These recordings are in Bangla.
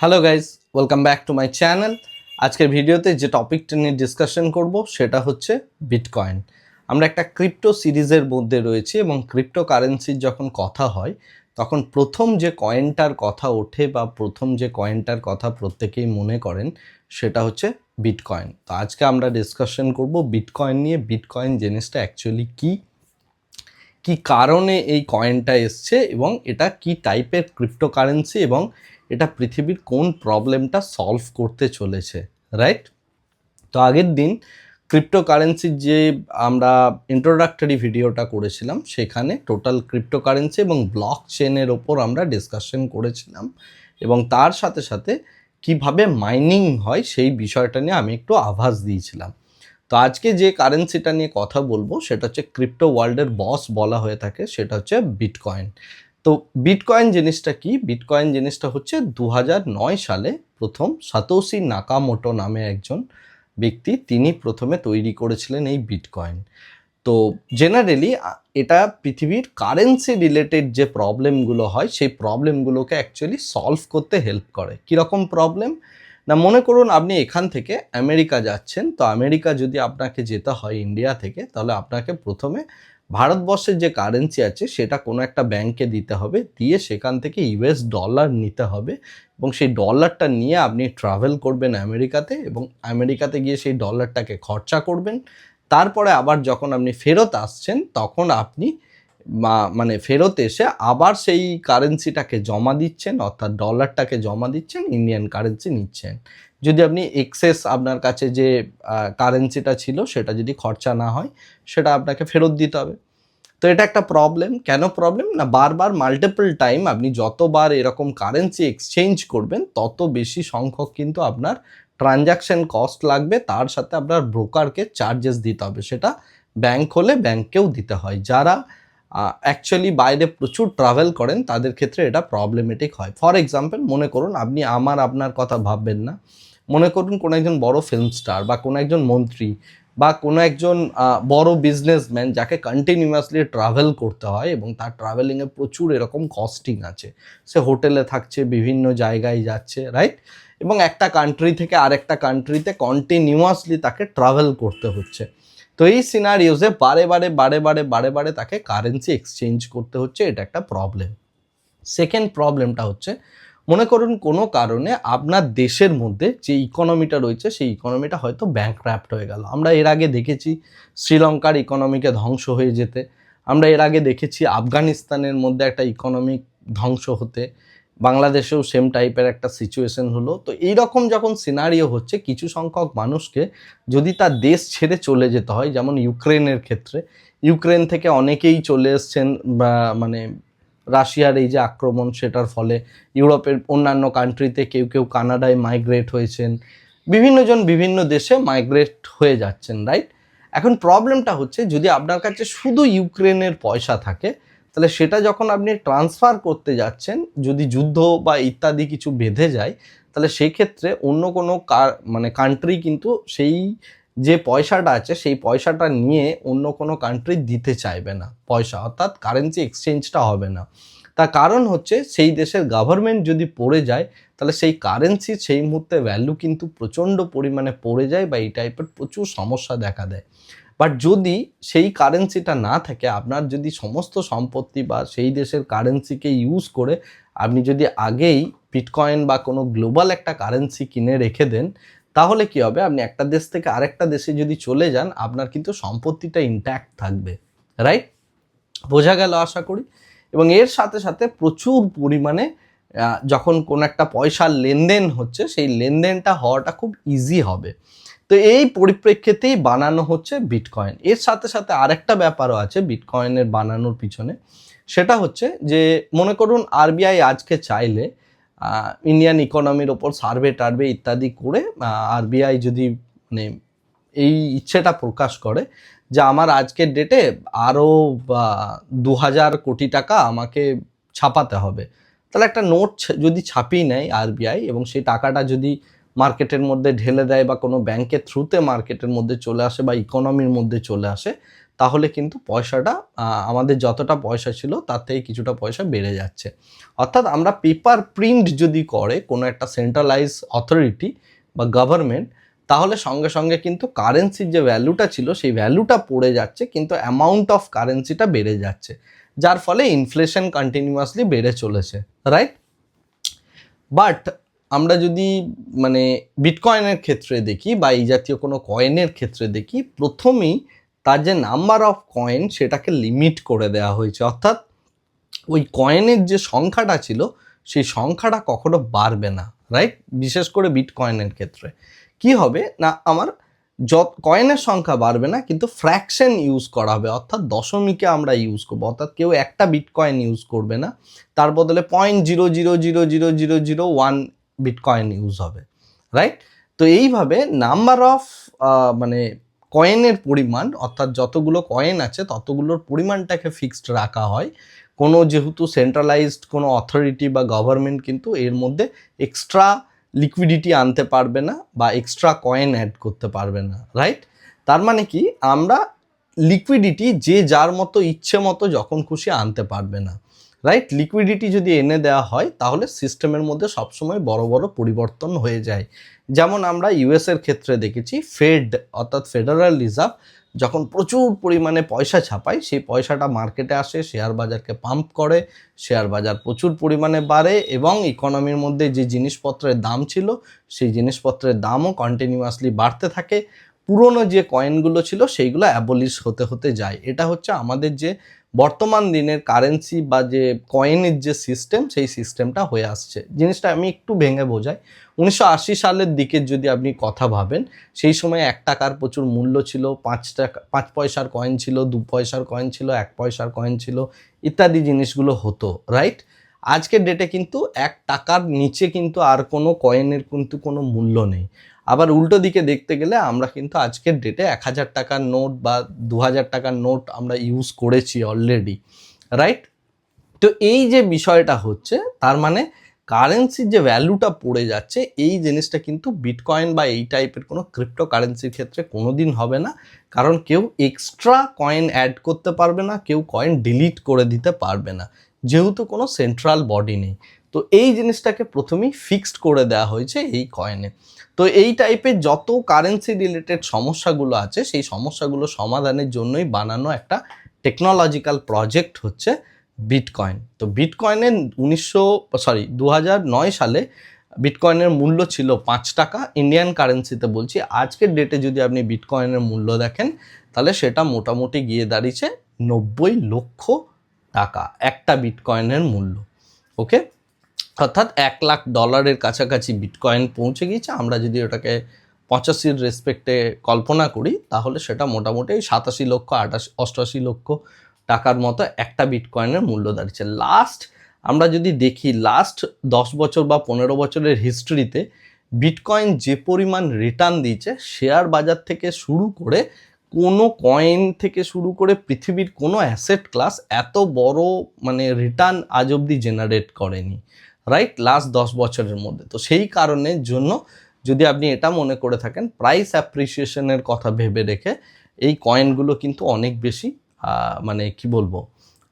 Hello guys welcome back to my channel আজকের ভিডিওতে যে টপিকটা নিয়ে ডিসকাশন করব, সেটা হচ্ছে বিটকয়েন আমরা একটা ক্রিপ্টো সিরিজের মধ্যে রয়েছি এবং ক্রিপ্টো কারেন্সির যখন কথা হয়, তখন প্রথম যে কয়েনটার কথা ওঠে বা প্রথম যে কয়েনটার কথা প্রত্যেকেই মনে করেন, সেটা হচ্ছে বিটকয়েন তো আজকে আমরা ডিসকাশন করব বিটকয়েন নিয়ে বিটকয়েন জিনিসটা অ্যাকচুয়ালি কী, কি কারণে এই কয়েনটা এসছে এবং এটা কি টাইপের ক্রিপ্টোকারেন্সি এবং এটা পৃথিবীর কোন প্রবলেমটা সলভ করতে চলেছে রাইট তো আগের দিন ক্রিপ্টোকারেন্সির যে আমরা ইন্ট্রোডাক্টরি ভিডিওটা করেছিলাম, সেখানে টোটাল ক্রিপ্টোকারেন্সি এবং ব্লক চেনের ওপর আমরা ডিসকাশন করেছিলাম এবং তার সাথে সাথে কীভাবে মাইনিং হয় সেই বিষয়টা নিয়ে আমি একটু আভাস দিয়েছিলাম। তো আজকে যে কারেন্সিটা নিয়ে কথা বলব, সেটা হচ্ছে ক্রিপ্টো ওয়ার্ল্ডের বস বলা হয়ে থাকে, সেটা হচ্ছে বিটকয়েন তো বিটকয়েন জিনিসটা কি? বিটকয়েন জিনিসটা হচ্ছে দু সালে প্রথম সাতোসি নাকামোটো নামে একজন ব্যক্তি তিনি প্রথমে তৈরি করেছিলেন এই বিটকয়েন। তো জেনারেলি এটা পৃথিবীর কারেন্সি রিলেটেড যে প্রবলেমগুলো হয়, সেই প্রবলেমগুলোকে অ্যাকচুয়ালি সলভ করতে হেল্প করে। কীরকম প্রবলেম না, মনে করুন আপনি এখান থেকে আমেরিকা যাচ্ছেন, তো আমেরিকা যদি আপনাকে যেতে হয় ইন্ডিয়া থেকে, তাহলে আপনাকে প্রথমে ভারতবর্ষের যে কারেন্সি আছে, সেটা কোনো একটা ব্যাংকে দিতে হবে, দিয়ে সেখান থেকে ইউএস ডলার নিতে হবে এবং সেই ডলারটা নিয়ে আপনি ট্রাভেল করবেন আমেরিকাতে এবং আমেরিকাতে গিয়ে সেই ডলারটাকে খরচা করবেন। তারপরে আবার যখন আপনি ফেরত আসছেন, তখন আপনি মানে ফেরত এসে আবার সেই কারেন্সিটাকে জমা দিচ্ছেন, অর্থাৎ ডলারটাকে জমা দিচ্ছেন ইন্ডিয়ান কারেন্সি নিচ্ছেন। যদি আপনি এক্সেস আপনার কাছে যে কারেন্সিটা ছিল সেটা যদি খরচা না হয়, সেটা আপনাকে ফেরত দিতে হবে। তো এটা একটা প্রবলেম কেন প্রবলেম না, বারবার মাল্টিপল টাইম আপনি যতবার এরকম কারেন্সি এক্সচেঞ্জ করবেন, তত বেশি সংখ্যক কিন্তু আপনার ট্রানজাকশন কস্ট লাগবে। তার সাথে আপনার ব্রোকারকে চার্জেস দিতে হবে। সেটা ব্যাংক হলে ব্যাংককেও দিতে হয়। যারা অ্যাকচুয়ালি বাইরে প্রচুর ট্রাভেল করেন, তাদের ক্ষেত্রে এটা প্রবলেমেটিক হয়। ফর এক্সাম্পল মনে করুন, আপনি আমার, আপনার কথা ভাববেন না। মনে করুন কোনো একজন বড় ফিল্ম স্টার বা কোনো একজন মন্ত্রী বা কোনো একজন বড় বিজনেসম্যান যাকে কন্টিনিউয়াসলি ট্রাভেল করতে হয় এবং তার ট্রাভেলিংয়ে প্রচুর এরকম কস্টিং আছে। সে হোটেলে থাকছে, বিভিন্ন জায়গায় যাচ্ছে রাইট এবং একটা কান্ট্রি থেকে আরেকটা কান্ট্রিতে কন্টিনিউয়াসলি তাকে ট্রাভেল করতে হচ্ছে। তো এই সিনারিওসে বারে বারে বারে বারে বারে বারে তাকে কারেন্সি এক্সচেঞ্জ করতে হচ্ছে, এটা একটা প্রবলেম সেকেন্ড প্রবলেমটা হচ্ছে মনে করুন কোনো কারণে আপনার দেশের মধ্যে যে ইকোনমিটা রয়েছে, সেই ইকোনমিটা হয়তো ব্যাংক্রাফ্ট হয়ে গেল। আমরা এর আগে দেখেছি শ্রীলঙ্কার ইকোনমিকে ধ্বংস হয়ে যেতে। আমরা এর আগে দেখেছি আফগানিস্তানের মধ্যে একটা ইকোনমিক ধ্বংস হতে। বাংলাদেশেও সেম টাইপের একটা সিচুয়েশন হলো। তো এই রকম যখন সিনারিও হচ্ছে, কিছু সংখ্যক মানুষকে যদি তার দেশ ছেড়ে চলে যেতে হয়, যেমন ইউক্রেনের ক্ষেত্রে, ইউক্রেন থেকে অনেকেই চলে এসছেন মানে রাশিয়ার এই যে আক্রমণ সেটার ফলে ইউরোপের অন্যান্য কান্ট্রিতে কেউ কেউ কানাডায় মাইগ্রেট হয়েছেন। বিভিন্নজন বিভিন্ন দেশে মাইগ্রেট হয়ে যাচ্ছেন রাইট এখন প্রবলেমটা হচ্ছে যদি আপনার কাছে শুধু ইউক্রেনের পয়সা থাকে, তাহলে সেটা যখন আপনি ট্রান্সফার করতে যাচ্ছেন, যদি যুদ্ধ বা ইত্যাদি কিছু বেঁধে যায়, তাহলে সেই ক্ষেত্রে অন্য কোনো মানে কান্ট্রি কিন্তু সেই যে পয়সাটা আছে, সেই পয়সাটা নিয়ে অন্য কোনো কান্ট্রি দিতে চাইবে না পয়সা, অর্থাৎ কারেন্সি এক্সচেঞ্জটা হবে না। তার কারণ হচ্ছে, সেই দেশের গভর্নমেন্ট যদি পড়ে যায়, তাহলে সেই কারেন্সি সেই মুহূর্তে ভ্যালু কিন্তু প্রচণ্ড পরিমাণে পড়ে যায় বা এই টাইপের প্রচুর সমস্যা দেখা দেয়। বাট যদি সেই কারেন্সিটা না থাকে, আপনার যদি সমস্ত সম্পত্তি বা সেই দেশের কারেন্সিকে ইউজ করে, আপনি যদি আগেই বিটকয়েন বা কোনো গ্লোবাল একটা কারেন্সি কিনে রেখে দেন তাহলে কি হবে? আপনি একটা দেশ থেকে আরেকটা দেশে যদি চলে যান, আপনার কিন্তু সম্পত্তিটা ইন্ট্যাক্ট থাকবে রাইট বোঝা গেল আশা করি? এবং এর সাথে সাথে প্রচুর পরিমাণে যখন কোনো একটা পয়সার লেনদেন হচ্ছে, সেই লেনদেনটা হওয়াটা খুব ইজি হবে। তো এই পরিপ্রেক্ষিতেই বানানো হচ্ছে বিটকয়েন এর সাথে সাথে আরেকটা ব্যাপারও আছে বিটকয়েনের বানানোর পিছনে। সেটা হচ্ছে যে, মনে করুন আরবিআই আজকে চাইলে ইন্ডিয়ান ইকোনমির ওপর সার্ভে টার্ভে ইত্যাদি করে আরবিআই যদি মানে এই ইচ্ছেটা প্রকাশ করে যে আমার আজকের ডেটে আরও দু হাজার কোটি টাকা আমাকে ছাপাতে হবে। তাহলে একটা নোট যদি ছাপিয়ে নেয় আরবিআই এবং সেই টাকাটা যদি মার্কেটের মধ্যে ঢেলে দেয় বা কোনো ব্যাংকের থ্রুতে মার্কেটের মধ্যে চলে আসে বা ইকোনমির মধ্যে চলে আসে তাহলে কিন্তু পয়সাটা আমাদের যতটা পয়সা ছিল তার থেকে কিছুটা পয়সা বেড়ে যাচ্ছে। অর্থাৎ আমরা পেপার প্রিন্ট যদি করে কোনো একটা সেন্ট্রালাইজ অথরিটি বা গভর্নমেন্ট তাহলে সঙ্গে সঙ্গে কিন্তু কারেন্সির যে ভ্যালুটা ছিল, সেই ভ্যালুটা পড়ে যাচ্ছে, কিন্তু অ্যামাউন্ট অফ কারেন্সিটা বেড়ে যাচ্ছে। যার ফলে ইনফ্লেশন কন্টিনিউয়াসলি বেড়ে চলেছে রাইট বাট আমরা যদি মানে বিটকয়েনের ক্ষেত্রে দেখি বা এই জাতীয় কোনো কয়েনের ক্ষেত্রে দেখি, প্রথমেই তার যে নাম্বার অফ কয়েন সেটাকে লিমিট করে দেওয়া হয়েছে। অর্থাৎ ওই কয়েনের যে সংখ্যাটা ছিল, সেই সংখ্যাটা কখনো বাড়বে না রাইট বিশেষ করে বিট কয়েনের ক্ষেত্রে। কি হবে? না, আমার যত কয়েনের সংখ্যা বাড়বে না, কিন্তু ফ্র্যাকশন ইউজ করা হবে। অর্থাৎ দশমিকে আমরা ইউজ করব। অর্থাৎ কেউ একটা বিটকয়েন ইউজ করবে না। তার বদলে point zero zero zero zero zero zero one bitcoin use হবে রাইট তো এইভাবে নাম্বার অফ মানে কয়েনের পরিমাণ, অর্থাৎ যতগুলো কয়েন আছে, ততগুলোর পরিমাণটাকে ফিক্সড রাখা হয়। কোনো যেহেতু সেন্ট্রালাইজড কোনো অথরিটি বা গভর্নমেন্ট কিন্তু এর মধ্যে এক্সট্রা লিকুইডিটি আনতে পারবে না বা এক্সট্রা কয়েন অ্যাড করতে পারবে না রাইট তার মানে কি? আমরা লিকুইডিটি যে যার মতো ইচ্ছে মতো যখন খুশি আনতে পারবে না রাইট লিকুইডিটি যদি এনে দেওয়া হয়, তাহলে সিস্টেমের মধ্যে সবসময় বড় বড় পরিবর্তন হয়ে যায়। যেমন আমরা ইউএসের ক্ষেত্রে দেখেছি ফেড অর্থাৎ ফেডারেল রিজার্ভ যখন প্রচুর পরিমাণে পয়সা ছাপায়, সেই পয়সাটা মার্কেটে আসে শেয়ার বাজারকে পাম্প করে শেয়ার বাজার প্রচুর পরিমাণে বাড়ে এবং ইকোনমির মধ্যে যে জিনিসপত্রের দাম ছিল, সেই জিনিসপত্রের দামও কন্টিনিউয়াসলি বাড়তে থাকে। পুরনো যে কয়েনগুলো ছিল, সেইগুলো অ্যাবলিশ হতে হতে যায়। এটা হচ্ছে আমাদের যে বর্তমান দিনের কারেন্সি বা যে কয়েনের যে সিস্টেম সেই সিস্টেমটা হয়ে আসছে। জিনিসটা আমি একটু ভেঙে বোঝাই। উনিশশো আশি সালের দিকে যদি আপনি কথা ভাবেন, সেই সময় এক টাকার প্রচুর মূল্য ছিল, পাঁচ টাকা, পাঁচ পয়সার কয়েন ছিল, দু পয়সার কয়েন ছিল, এক পয়সার কয়েন ছিল, ইত্যাদি জিনিসগুলো হতো রাইট আজকের ডেটে কিন্তু এক টাকার নিচে কিন্তু আর কোনো কয়েনের কিন্তু কোনো মূল্য নেই। আবার উল্টো দিকে দেখতে গেলে আমরা কিন্তু আজকের ডেটে এক হাজার টাকার নোট বা দু হাজার টাকার নোট আমরা ইউজ করেছি অলরেডি রাইট তো এই যে বিষয়টা হচ্ছে, তার মানে কারেন্সির যে ভ্যালুটা পড়ে যাচ্ছে, এই জিনিসটা কিন্তু বিটকয়েন বা এই টাইপের কোনো ক্রিপ্টো কারেন্সির ক্ষেত্রে কোনো দিন হবে না। কারণ কেউ এক্সট্রা কয়েন অ্যাড করতে পারবে না, কেউ কয়েন ডিলিট করে দিতে পারবে না। যেহেতু কোনো সেন্ট্রাল বডি নেই। তো এই জিনিসটাকে প্রথমেই ফিক্সড করে দেওয়া হয়েছে এই কয়েনে তো এই টাইপের যত কারেন্সি রিলেটেড সমস্যাগুলো আছে, সেই সমস্যাগুলো সমাধানের জন্যই বানানো একটা টেকনোলজিক্যাল প্রজেক্ট হচ্ছে বিটকয়েন তো বিটকয়েনের উনিশশো সরি দু সালে বিটকয়েনের মূল্য ছিল পাঁচ টাকা। ইন্ডিয়ান কারেন্সিতে বলছি, আজকের ডেটে যদি আপনি বিটকয়েনের মূল্য দেখেন, তাহলে সেটা মোটামুটি গিয়ে দাঁড়িয়েছে নব্বই লক্ষ টাকা, একটা বিটকয়েনের মূল্য। ওকে অর্থাৎ এক লাখ ডলারের কাছাকাছি বিটকয়েন পৌঁছে গিয়েছে। আমরা যদি ওটাকে পঁচাশির রেসপেক্টে কল্পনা করি, তাহলে সেটা মোটামুটি সাতাশি লক্ষ, আটাশি, অষ্টআশি লক্ষ টাকার মতো একটা বিটকয়েনের মূল্য দাঁড়িয়েছে। লাস্ট আমরা যদি দেখি লাস্ট দশ বছর বা পনেরো বছরের হিস্ট্রিতে বিটকয়েন যে পরিমাণ রিটার্ন দিয়েছে শেয়ার বাজার থেকে শুরু করে কোনো কয়েন থেকে শুরু করে পৃথিবীর কোনো অ্যাসেট ক্লাস এত বড় মানে রিটার্ন আজ অবধি জেনারেট করেনি। রাইট লাস্ট দশ বছরের মধ্যে। তো সেই কারণের জন্য যদি আপনি এটা মনে করে থাকেন প্রাইস অ্যাপ্রিসিয়েশনের কথা ভেবে রেখে এই কয়েনগুলো কিন্তু অনেক বেশি মানে কি বলব,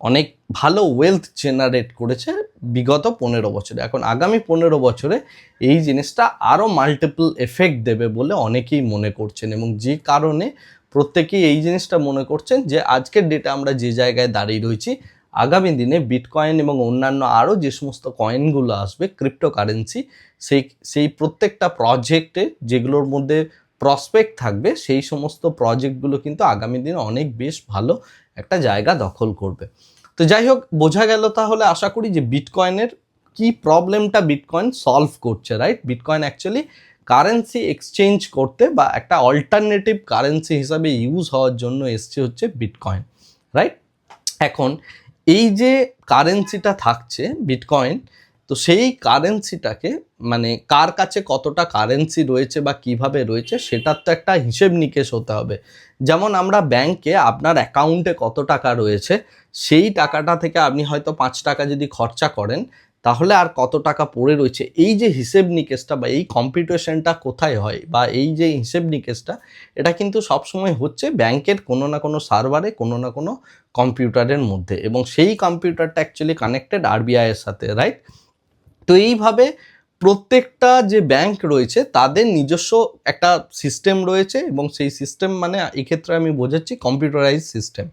অনেক ভালো ওয়েলথ জেনারেট করেছে বিগত পনেরো বছরে। এখন আগামী পনেরো বছরে এই জিনিসটা আরও মাল্টিপল এফেক্ট দেবে বলে অনেকেই মনে করছেন এবং যে কারণে প্রত্যেকেই এই জিনিসটা মনে করছেন যে আজকের ডেটে আমরা যে জায়গায় দাঁড়িয়ে রয়েছি আগামী দিনে বিটকয়েন এবং অন্যান্য আরও যে সমস্ত কয়েনগুলো আসবে ক্রিপ্টো কারেন্সি সেই সেই প্রত্যেকটা প্রজেক্টে যেগুলোর মধ্যে প্রসপেক্ট থাকবে, সেই সমস্ত প্রজেক্টগুলো কিন্তু আগামী দিনে অনেক বেশ ভালো একটা জায়গা দখল করবে। তো যাই হোক, বোঝা গেল তাহলে আশা করি যে বিটকয়েনের কি প্রবলেমটা বিটকয়েন সলভ করছে right bitcoin actually currency exchange করতে বা একটা অল্টারনেটিভ কারেন্সি হিসাবে ইউজ হওয়ার জন্য এসছে হচ্ছে বিটকয়েন রাইট এখন এই যে কারেন্সিটা থাকছে বিটকয়েন তো সেই কারেন্সিটাকে মানে কার কাছে কতটা কারেন্সি রয়েছে বা কীভাবে রয়েছে, সেটার তো একটা হিসেব নিকেশ হতে হবে। যেমন আমরা ব্যাংকে আপনার অ্যাকাউন্টে কত টাকা রয়েছে, সেই টাকাটা থেকে আপনি হয়তো পাঁচ টাকা যদি খরচা করেন তাহলে আর কত টাকা পড়ে রয়েছে? এই যে হিসেব নিকেশটা বা এই কম্পিউটেশনটা কোথায় হয় বা এই যে হিসেব নিকেশটা, এটা কিন্তু সবসময় হচ্ছে ব্যাংকের কোনো না কোনো সার্ভারে, কোনো না কোনো কম্পিউটারের মধ্যে এবং সেই কম্পিউটারটা অ্যাকচুয়ালি কানেক্টেড আরবিআই এর সাথে রাইট তো এইভাবে প্রত্যেকটা যে ব্যাংক রয়েছে, তাদের নিজস্ব একটা সিস্টেম রয়েছে এবং সেই সিস্টেম মানে এক্ষেত্রে আমি বোঝাচ্ছি কম্পিউটারাইজ সিস্টেম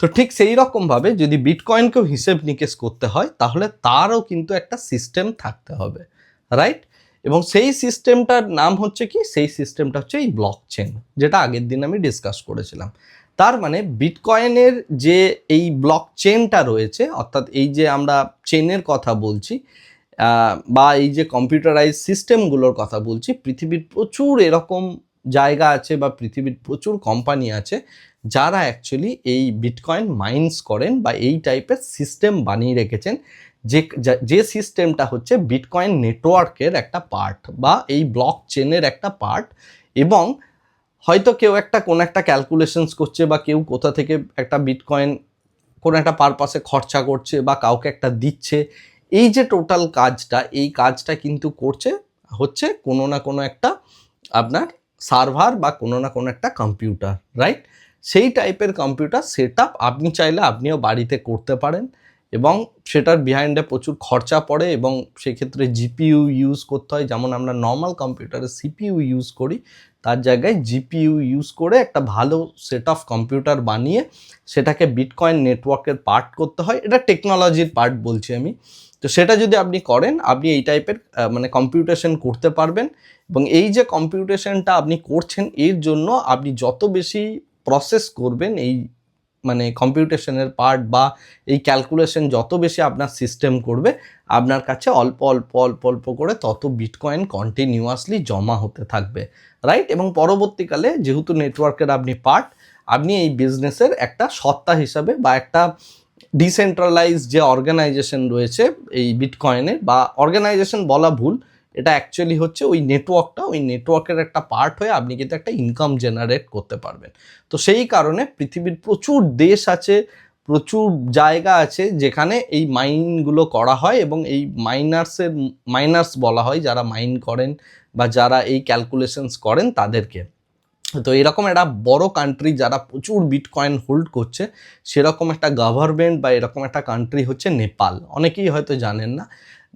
তো ঠিক সেই রকমভাবে যদি বিটকয়েনকেও হিসেব নিকেশ করতে হয়, তাহলে তারও কিন্তু একটা সিস্টেম থাকতে হবে রাইট এবং সেই সিস্টেমটার নাম হচ্ছে কি? সেই সিস্টেমটা হচ্ছে এই ব্লক চেন যেটা আগের দিন আমি ডিসকাস করেছিলাম। তার মানে বিটকয়েনের যে এই ব্লক চেনটা রয়েছে, অর্থাৎ এই যে আমরা চেনের কথা বলছি বা এই যে কম্পিউটারাইজ সিস্টেমগুলোর কথা বলছি, পৃথিবীর প্রচুর এরকম জায়গা আছে বা পৃথিবীর প্রচুর কোম্পানি আছে যারা অ্যাকচুয়ালি এই বিটকয়েন মাইন্স করেন বা এই টাইপের সিস্টেম বানিয়ে রেখেছেন, যে যে সিস্টেমটা হচ্ছে বিটকয়েন নেটওয়ার্কের একটা পার্ট বা এই ব্লক চেনের একটা পার্ট এবং হয়তো কেউ একটা, কোন একটা ক্যালকুলেশনস করছে বা কেউ কোথা থেকে একটা বিটকয়েন কোনো একটা পারপাসে খরচা করছে বা কাউকে একটা দিচ্ছে, এই যে টোটাল কাজটা, এই কাজটা কিন্তু করছে, হচ্ছে কোনো না কোনো একটা আপনার সার্ভার বা কোনো না কোনো একটা কম্পিউটার রাইট সেই টাইপের কম্পিউটার সেট আপনি চাইলে আপনিও বাড়িতে করতে পারেন এবং সেটার বিহাইন্ডে প্রচুর খরচা পড়ে এবং সেক্ষেত্রে জিপিইউ ইউজ করতে হয়। যেমন আমরা নর্মাল কম্পিউটারে সিপিইউ ইউজ করি, তার জায়গায় জিপিইউ ইউজ করে একটা ভালো সেট অফ কম্পিউটার বানিয়ে সেটাকে বিটকয়েন নেটওয়ার্কের পার্ট করতে হয়। এটা টেকনোলজির পার্ট বলছি আমি। তো সেটা যদি আপনি করেন, আপনি এই টাইপের মানে কম্পিউটেশন করতে পারবেন এবং এই যে কম্পিউটেশনটা আপনি করছেন, এর জন্য আপনি যত বেশি প্রসেস করবেন এই মানে কম্পিউটেশনের পার্ট বা এই ক্যালকুলেশন যত বেশি আপনার সিস্টেম করবে, আপনার কাছে অল্প অল্প অল্প অল্প করে তত বিটকয়েন কন্টিনিউয়াসলি জমা হতে থাকবে রাইট এবং পরবর্তীকালে যেহেতু নেটওয়ার্কের আপনি পার্ট আপনি এই বিজনেসের একটা সত্তা হিসাবে বা একটা ডিসেন্ট্রালাইজ যে অর্গানাইজেশন রয়েছে এই বিটকয়েনে বা অর্গানাইজেশন বলা ভুল এটা অ্যাকচুয়ালি হচ্ছে ওই নেটওয়ার্কটা ওই নেটওয়ার্কের একটা পার্ট হয়ে আপনি কিন্তু একটা ইনকাম জেনারেট করতে পারবেন। তো সেই কারণে পৃথিবীর প্রচুর দেশ আছে, প্রচুর জায়গা আছে যেখানে এই মাইনগুলো করা হয় এবং এই মাইনার্সের মাইনার্স বলা হয় যারা মাইন করেন বা যারা এই ক্যালকুলেশনস করেন তাদেরকে। তো এরকম একটা বড় কান্ট্রি যারা প্রচুর বিটকয়েন হোল্ড করছে, সেরকম একটা গভর্নমেন্ট বা এরকম একটা কান্ট্রি হচ্ছে নেপাল। অনেকেই হয়তো জানেন না।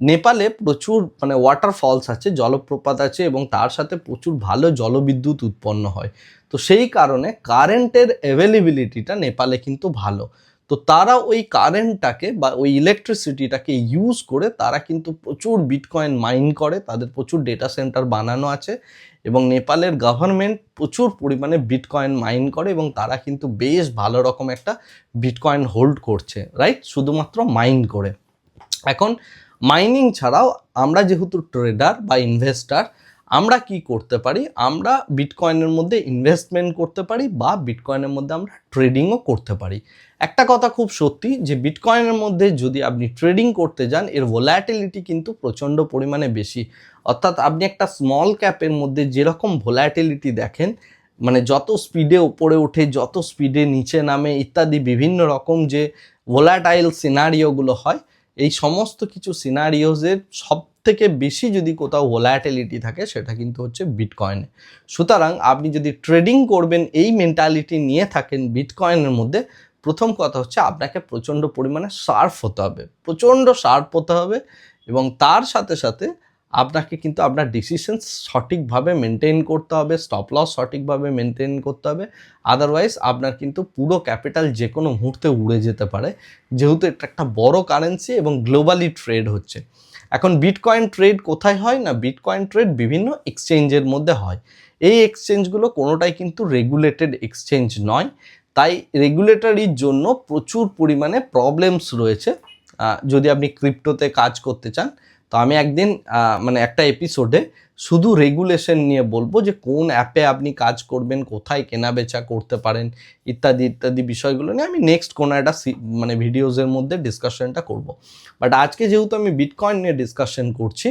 নেপালে প্রচুর মানে ওয়াটার ফলস আছে, জলপ্রপাত আছে এবং তার সাথে প্রচুর ভালো জলবিদ্যুৎ উৎপন্ন হয়। তো সেই কারণে কারেন্টের অ্যাভেলেবিলিটিটা নেপালে কিন্তু ভালো। তো তারা ওই কারেন্টটাকে বা ওই ইলেকট্রিসিটিটাকে ইউজ করে তারা কিন্তু প্রচুর বিটকয়েন মাইন করে, তাদের প্রচুর ডেটা সেন্টার বানানো আছে এবং নেপালের গভর্নমেন্ট প্রচুর পরিমাণে বিটকয়েন মাইন করে এবং তারা কিন্তু বেশ ভালো রকম একটা বিটকয়েন হোল্ড করছে রাইট শুধুমাত্র মাইন করে। এখন মাইনিং ছাড়াও আমরা যেহেতু ট্রেডার বা ইনভেস্টার আমরা কি করতে পারি? আমরা বিটকয়েনের মধ্যে ইনভেস্টমেন্ট করতে পারি বা বিটকয়েনের মধ্যে আমরা ট্রেডিংও করতে পারি। একটা কথা খুব সত্যি যে বিটকয়েনের মধ্যে যদি আপনি ট্রেডিং করতে যান, এর ভোলাটিলিটি কিন্তু প্রচণ্ড পরিমাণে বেশি। অর্থাৎ আপনি একটা স্মল ক্যাপের মধ্যে যেরকম ভোলাটিলিটি দেখেন মানে যত স্পিডে ওপরে ওঠে, যত স্পিডে নিচে নামে, ইত্যাদি বিভিন্ন রকম যে ভোলাটাইল সিনারিওগুলো হয় এই সমস্ত কিছু সিনারিওজের সব থেকে বেশি যদি কোথাও ভোলাটিলিটি থাকে, সেটা কিন্তু হচ্ছে বিটকয়েনে সুতরাং আপনি যদি ট্রেডিং করবেন, এই মেন্টালিটি নিয়ে থাকেন বিটকয়েনের মধ্যে, প্রথম কথা হচ্ছে আপনাকে প্রচণ্ড পরিমাণে সার্ফ হতে হবে। প্রচণ্ড সার্ফ হতে হবে এবং তার সাথে সাথে আপনাকে কিন্তু আপনার ডিসিশনস সঠিকভাবে মেনটেন করতে হবে স্টপ লস সঠিকভাবে মেনটেন করতে হবে। আদারওয়াইজ আপনার কিন্তু পুরো ক্যাপিটাল যে কোনো মুহূর্তে উড়ে যেতে পারে। যেহেতু এটা একটা বড় কারেন্সি এবং গ্লোবালি ট্রেড হচ্ছে। এখন বিটকয়েন ট্রেড কোথায় হয় না? বিটকয়েন ট্রেড বিভিন্ন এক্সচেঞ্জের মধ্যে হয়। এই এক্সচেঞ্জগুলো কোনোটাই কিন্তু রেগুলেটেড এক্সচেঞ্জ নয়। তাই রেগুলেটরির জন্য প্রচুর পরিমাণে প্রবলেমস রয়েছে। যদি আপনি ক্রিপ্টোতে কাজ করতে চান তো আমি একদিন মানে একটা এপিসোডে শুধু রেগুলেশন নিয়ে বলব যে কোন অ্যাপে আপনি কাজ করবেন, কোথায় কেনা বেচা করতে পারেন, ইত্যাদি ইত্যাদি বিষয়গুলো নিয়ে আমি নেক্সট কোনো একটা মানে ভিডিওসের মধ্যে ডিসকাশনটা করব। বাট আজকে যেহেতু আমি বিটকয়েন নিয়ে ডিসকাশন করছি,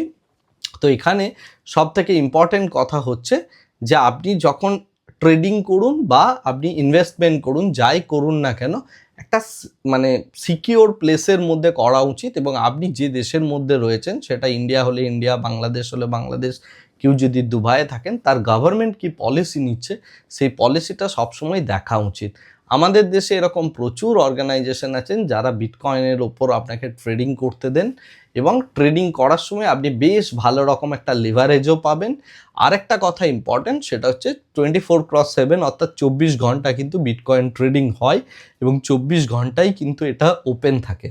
তো এখানে সব থেকে ইম্পর্টেন্ট কথা হচ্ছে যে আপনি যখন ট্রেডিং করুন বা আপনি ইনভেস্টমেন্ট করুন, যাই করুন না কেন একটা মানে সিকিওর প্লেসের মধ্যে করা উচিত এবং আপনি যে দেশের মধ্যে রয়েছেন, সেটা ইন্ডিয়া হলে ইন্ডিয়া বাংলাদেশ হলে বাংলাদেশ কেউ যদি দুবাইয়ে থাকেন, তার গভর্নমেন্ট কি পলিসি নিচ্ছে, সেই পলিসিটা সবসময় দেখা উচিত। আমাদের দেশে এরকম প্রচুর অর্গানাইজেশন আছেন যারা বিটকয়েনের ওপর আপনাকে ট্রেডিং করতে দেন এবং ট্রেডিং করার সময় আপনি বেশ ভালো রকম একটা লিভারেজও পাবেন। আরেকটা কথা ইম্পর্টেন্ট সেটা হচ্ছে টোয়েন্টি ফোর ক্রস সেভেন অর্থাৎ চব্বিশ ঘণ্টা কিন্তু বিটকয়েন ট্রেডিং হয় এবং চব্বিশ ঘন্টাই কিন্তু এটা ওপেন থাকে।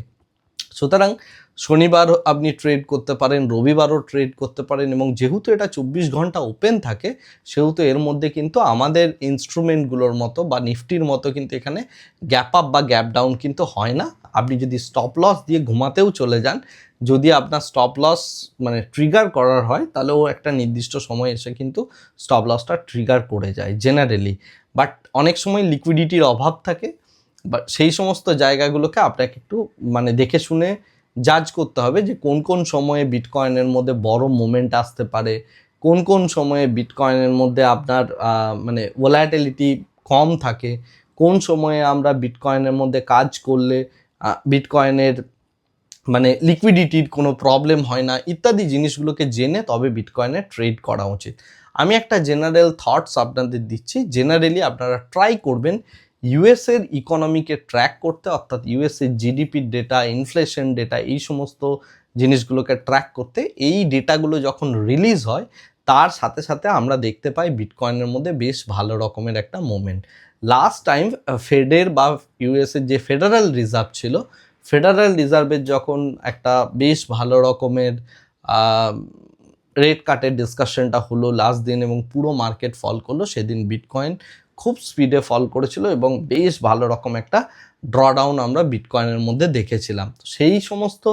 সুতরাং শনিবার আপনি ট্রেড করতে পারেন, রবিবারও ট্রেড করতে পারেন এবং যেহেতু এটা চব্বিশ ঘণ্টা ওপেন থাকে, সেহেতু এর মধ্যে কিন্তু আমাদের ইনস্ট্রুমেন্টগুলোর মতো বা নিফটির মতো কিন্তু এখানে গ্যাপ আপ বা গ্যাপ ডাউন কিন্তু হয় না। আপনি যদি স্টপ লস দিয়ে ঘুমাতেও চলে যান, যদি আপনার স্টপ লস মানে ট্রিগার করার হয়, তাহলে ও একটা নির্দিষ্ট সময় এসে কিন্তু স্টপ লসটা ট্রিগার করে যায় জেনারেলি বাট অনেক সময় লিকুইডিটির অভাব থাকে বাট সেই সমস্ত জায়গাগুলোকে আপনাকে একটু মানে দেখে শুনে জাজ করতে হবে যে কোন কোন সময়ে বিটকয়েনের মধ্যে বড় মুভমেন্ট আসতে পারে, কোন কোন সময়ে বিটকয়েনের মধ্যে আপনার মানে ভোলাটিলিটি কম থাকে, কোন সময়ে আমরা বিটকয়েনের মধ্যে কাজ করলে বিটকয়েনের মানে লিকুইডিটির কোনো প্রবলেম হয় না, ইত্যাদি জিনিসগুলোকে জেনে তবে বিটকয়েনে ট্রেড করা উচিত। আমি একটা জেনারেল থটস আপনাদের দিচ্ছি। জেনারেলি আপনারা ট্রাই করবেন ইউএসের ইকোনমিকে ট্র্যাক করতে, অর্থাৎ ইউএসের জিডিপির ডেটা ইনফ্লেশন ডেটা এই সমস্ত জিনিসগুলোকে ট্র্যাক করতে, এই ডেটাগুলো যখন রিলিজ হয়, তার সাথে সাথে আমরা দেখতে পাই বিটকয়েনের মধ্যে বেশ ভালো রকমের একটা মোমেন্ট লাস্ট টাইম ফেডের বা ইউএসের যে ফেডারেল রিজার্ভ ছিল ফেডারেল রিজার্ভের যখন একটা বেশ ভালো রকমের রেট কাটের ডিসকাশনটা হলো লাস্ট দিন এবং পুরো মার্কেট ফল করল, সেদিন বিটকয়েন খুব স্পিডে ফল করেছিল এবং বেশ ভালো রকম একটা ড্রডাউন আমরা বিটকয়েনের মধ্যে দেখেছিলাম। সেই সমস্ত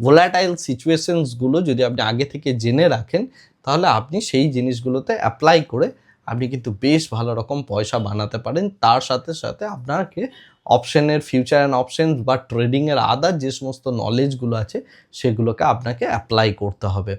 ভোলাটাইল সিচুয়েশনসগুলো যদি আপনি আগে থেকে জেনে রাখেন, তাহলে আপনি সেই জিনিসগুলোতে অ্যাপ্লাই করে আপনি কিন্তু বেশ ভালো রকম পয়সা বানাতে পারেন। তার সাথে সাথে আপনাকে অপশনের ফিউচার অ্যান্ড অপশন বা ট্রেডিংয়ের আদার যে সমস্ত নলেজগুলো আছে, সেগুলোকে আপনাকে অ্যাপ্লাই করতে হবে।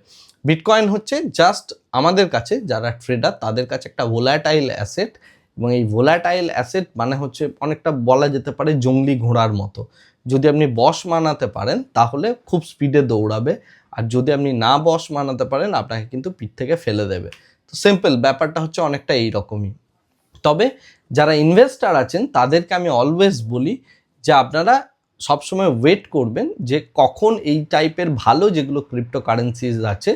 বিটকয়েন হচ্ছে জাস্ট আমাদের কাছে যারা ট্রেডার তাদের কাছে একটা ভোলাটাইল অ্যাসেট এবং এই ভোলাটাইল অ্যাসেট মানে হচ্ছে অনেকটা বলা যেতে পারে জঙ্গলি ঘোড়ার মতো। যদি আপনি বশ মানাতে পারেন, তাহলে খুব স্পিডে দৌড়াবে। আর যদি আপনি না বশ মানাতে পারেন, আপনাকে কিন্তু পিঠ থেকে ফেলে দেবে। তো সিম্পল ব্যাপারটা হচ্ছে অনেকটা এই রকমই তবে যারা ইনভেস্টার আছেন, তাদেরকে আমি অলওয়েজ বলি যে আপনারা সবসময় ওয়েট করবেন যে কখন এই টাইপের ভালো যেগুলো ক্রিপ্টো কারেন্সিজ আছে,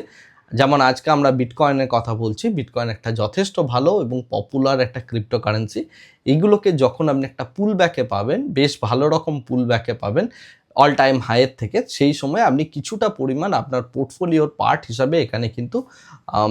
যেমন আজকে আমরা বিটকয়েনের কথা বলছি বিটকয়েন একটা যথেষ্ট ভালো এবং পপুলার একটা ক্রিপ্টো কারেন্সি এইগুলোকে যখন আপনি একটা পুল ব্যাকে পাবেন, বেশ ভালো রকম পুল ব্যাকে পাবেন। অল টাইম হাইয়ের থেকে সেই সময় আপনি কিছুটা পরিমাণ আপনার পোর্টফোলিওর পার্ট হিসাবে এখানে কিন্তু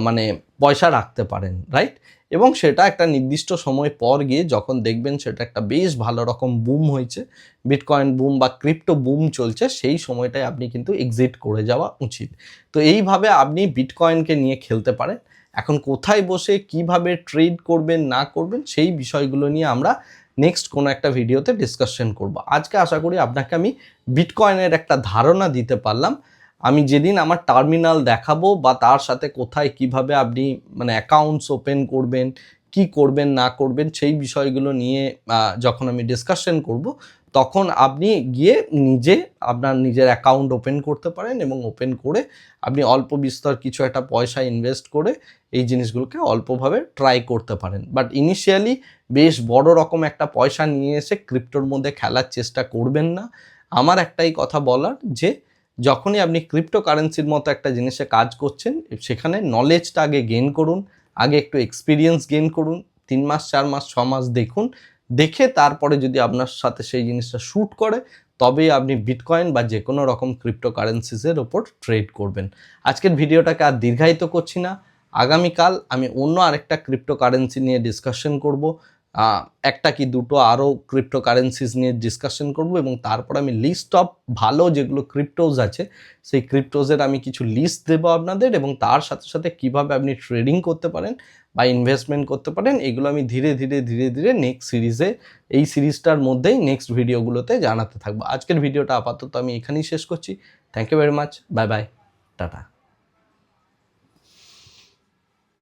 মানে পয়সা রাখতে পারেন রাইট এবং সেটা একটা নির্দিষ্ট সময় পর গিয়ে যখন দেখবেন সেটা একটা বেশ ভালো রকম বুম হয়েছে বিটকয়েন বুম বা ক্রিপ্টো বুম চলছে, সেই সময়টায় আপনি কিন্তু এক্সিট করে যাওয়া উচিত। তো এইভাবে আপনি বিটকয়েনকে নিয়ে খেলতে পারেন। এখন কোথায় বসে কীভাবে ট্রেড করবেন, না করবেন, সেই বিষয়গুলো নিয়ে আমরা নেক্সট কোনো একটা ভিডিওতে ডিসকাশন করব। আজকে আশা করি আপনাকে আমি বিটকয়েনের একটা ধারণা দিতে পারলাম। আমি যেদিন আমার টার্মিনাল দেখাবো বা তার সাথে কোথায় কীভাবে আপনি মানে অ্যাকাউন্টস ওপেন করবেন, কি করবেন, না করবেন, সেই বিষয়গুলো নিয়ে যখন আমি ডিসকাশন করব তখন আপনি গিয়ে নিজে আপনার নিজের অ্যাকাউন্ট ওপেন করতে পারেন এবং ওপেন করে আপনি অল্প বিস্তর কিছু একটা পয়সা ইনভেস্ট করে এই জিনিসগুলোকে অল্পভাবে ট্রাই করতে পারেন। বাট ইনিশিয়ালি বেশ বড় রকম একটা পয়সা নিয়ে এসে ক্রিপ্টোর মধ্যে খেলার চেষ্টা করবেন না। আমার একটাই কথা বলার যে, যখনই আপনি ক্রিপ্টো কারেন্সির মতো একটা জিনিসে কাজ করছেন, সেখানে নলেজটা আগে গেইন করুন, আগে একটু এক্সপিরিয়েন্স গেইন করুন, তিন মাস, চার মাস, ছ মাস দেখুন দেখে তারপরে যদি আপনার সাথে সেই জিনিসটা শ্যুট করে, তবেই আপনি বিটকয়েন বা যে কোনো রকম ক্রিপ্টো কারেন্সিসের ওপর ট্রেড করবেন। আজকের ভিডিওটাকে আর দীর্ঘায়িত করছি না। আগামীকাল আমি অন্য আরেকটা ক্রিপ্টো কারেন্সি নিয়ে ডিসকাশন করব। একটা কি দুটো আরও ক্রিপ্টো কারেন্সিস নিয়ে ডিসকাশন করব এবং তারপর আমি লিস্ট অফ ভালো যেগুলো ক্রিপ্টোজ আছে, সেই ক্রিপ্টোজের আমি কিছু লিস্ট দেবো আপনাদের এবং তার সাথে সাথে কীভাবে আপনি ট্রেডিং করতে পারেন বা ইনভেস্টমেন্ট করতে পারেন, এগুলো আমি ধীরে ধীরে ধীরে ধীরে নেক্সট সিরিজে এই সিরিজটার মধ্যেই নেক্সট ভিডিওগুলোতে জানাতে থাকব। আজকের ভিডিওটা আপাতত আমি এখানেই শেষ করছি। Thank you very much bye bye tata